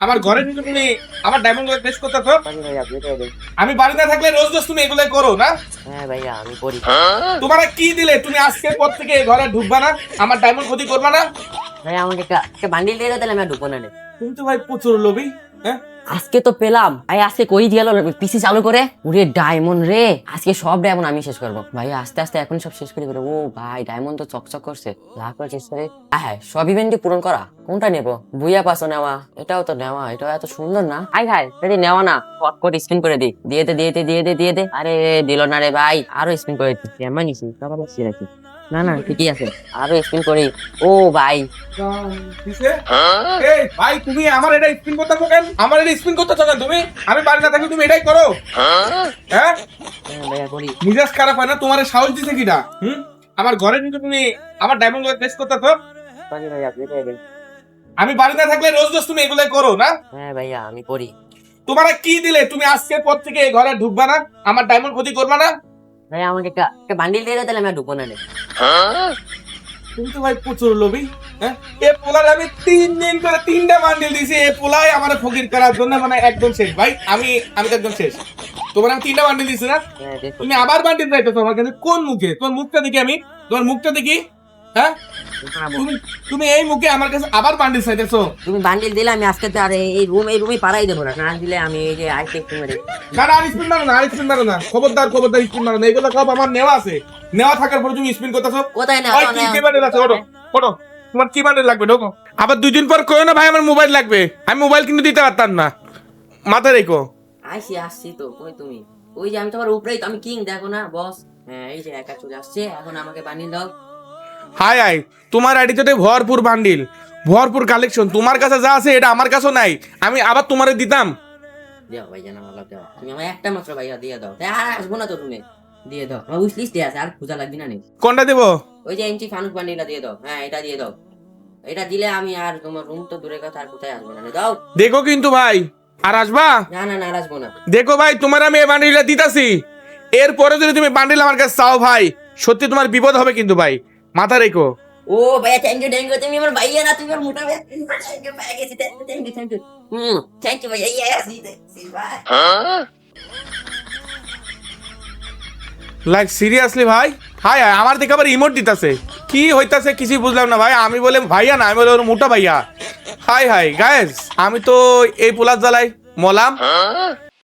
আমার ঘরের ভিতরে তুমি আমার ডায়মন্ডগুলো টেস্ট করতেছো আমি ভাই আপনি করে দেন আমি বাড়ি না থাকলে রোজ রোজ তুমি এগুলাই করো না? হ্যাঁ ভাইয়া আমি করি। তোমার কি দিলে? তুমি আজকে পর থেকে ঘরে ঢুকবা না আমার ডায়মন্ড ক্ষতি করবা না? ভাই আমাকে একটা বান্ডিল দিয়ে তাহলে আমি ঢুকবো না কিন্তু তুমি তো ভাই প্রচুর লোভী। হ্যাঁ? আজকে তো পেলাম। ভাই, আজকে কই গেল পিসি চালু করে? ওরে ডায়মন্ড রে। আজকে সব ডায়মন্ড আমি শেষ করব। ভাই, আস্তে আস্তে এখন সব শেষ করে ও ভাই ডায়মন্ড তো চকচক করছে। লাভ করে শেষ করে। হ্যাঁ সব ইভেন্টই পূরণ করা। কোনটা নেব? বুইয়া পাশো নেওয়া। এটাও তো নেওয়া। এটাও এত সুন্দর না? আই হাই এটা নেওয়া না। ফট করে স্পিন করে দি দিয়ে দে দিয়ে দে দিয়ে দে দিয়ে দে। আরে, দিল না রে ভাই। আরও স্পিন করে দি এমন সব ছিঁড়ে রাখি না না ঠিকই আছে। আরও স্পিন করি। ও ভাই। এই ভাই তুমি আমার এটা স্পিন করতেছো কেন? আমার এটা স্পিন করতেছো কেন তুমি? আমি বাড়ি না থাকলে তুমি এটাই করো। হ্যাঁ? মিজাজ খারাপ হয় না? তোমার সাহস দিছে কিটা হুম? আমার ঘরে ঢুকে তুমি আমার ডায়মন্ড টেস্ট করতেছো পারি ভাই আপনি করে দেন আমি বাড়ি না থাকলে রোজ রোজ তুমি এগুলাই করো না? হ্যাঁ ভাইয়া আমি করি। তোমার কি দিলে? তুমি আজকের পর থেকে এই ঘরে ঢুকবা না? আমার ডায়মন্ড ক্ষতি করবা না? ভাই আমাকে একটা একটা বান্ডিল দিয়ে দিলে তাহলে আমি ঢুকবো না কিন্তু ভাই প্রচুর লোভী হ্যাঁ? এ পোলার আমি তিন দিন করে তিনটা বান্ডিল দিছি এ পোলাই আমার ফকির করার জন্য মানে একদম শেষ। ভাই আমি আমি তো একদম শেষ। তোমার আমি তিনটা বান্ডিল দিছি না? হ্যাঁ তুমি আবার বান্ডিল চাইতেছো আমার কিন্তু কোন মুখে? তোমার মুখটা দেখি আমি। তোমার মুখটা দেখি। হ্যাঁ? তুমি তুমি এই মুখে আমার কাছে আবার বান্ডিল চাইতেছো? তুমি বান্ডিল দিলে আমি আজকে আর এই রুম এই রুমে পাড়াই দেবো না। না দিলে আমি এই যে মেরে না। না আর স্পিন মারো না আর স্পিন মারো না। খবরদার খবরদার স্পিন মারো না। এগুলো সব আমার নেওয়া আছে। নেওয়া থাকার পর তুমি স্পিন করতেছো। কোথায় না ওই কি আছে? ওটো ওটো তোমার কি বান্ডিল লাগবে? ঢোকো। আবার দুই দিন পর কইও না ভাই আমার মোবাইল লাগবে। আমি মোবাইল কিন্তু দিতে পারতাম না। মাথা রেখো। আইসি আসছি তো। কই তুমি? ওই যে আমি তোমার উপরেই আমি কিং দেখো না বস হ্যাঁ এই যে একা চলে আসছে। এখন আমাকে বানিয়ে দাও। হাই হাই তোমার আইডিতে ভরপুর বান্ডিল ভরপুর কালেকশন তোমার কাছে যা আছে এটা আমার কাছেও নাই আমি আবার তোমারে দিতাম। দাও ভাই জানা ভালো দাও। তুমি আমার একটা মাত্র ভাইয়া দিয়ে দাও। তাই আর আসব না তো তুমি। দিয়ে দাও। আমার উইশ লিস্টে আছে আর খোঁজা লাগবে না নেই। কোনটা দেবো? ওই যে এমটি ফানুক বান্ডিলটা দিয়ে দাও। হ্যাঁ এটা দিয়ে দাও। এটা দিলে আমি আর তোমার রুম তো দূরে কথা আর কোথায় আসব না দাও। দেখো কিন্তু ভাই আর আসবা? না না না আর আসব না। দেখো ভাই তোমার আমি এই বান্ডিলটা দিতাছি। এরপরে যদি তুমি বান্ডিল আমার কাছে চাও ভাই সত্যি তোমার বিপদ হবে কিন্তু ভাই। মাথা রেখো। ও ভাইয়া থ্যাংক ইউ থ্যাংক ইউ তুমি আমার ভাইয়া না তুমি আমার মোটা ভাইয়া। থ্যাংক ইউ ভাইয়া গেছি thank you thank you hmm thank you ভাইয়া ইয়েস ভাই লাইক সিরিয়াসলি ভাই? হাই হাই আমার দেখে আবার ইমোট দিতাছে। কি হইতাছে কিছুই বুঝলাম না ভাই। আমি বলে ভাইয়া না আমি বলে ওর মোটা ভাইয়া। হাই হাই গায়েস আমি তো এই পোলার জ্বালাই মলাম।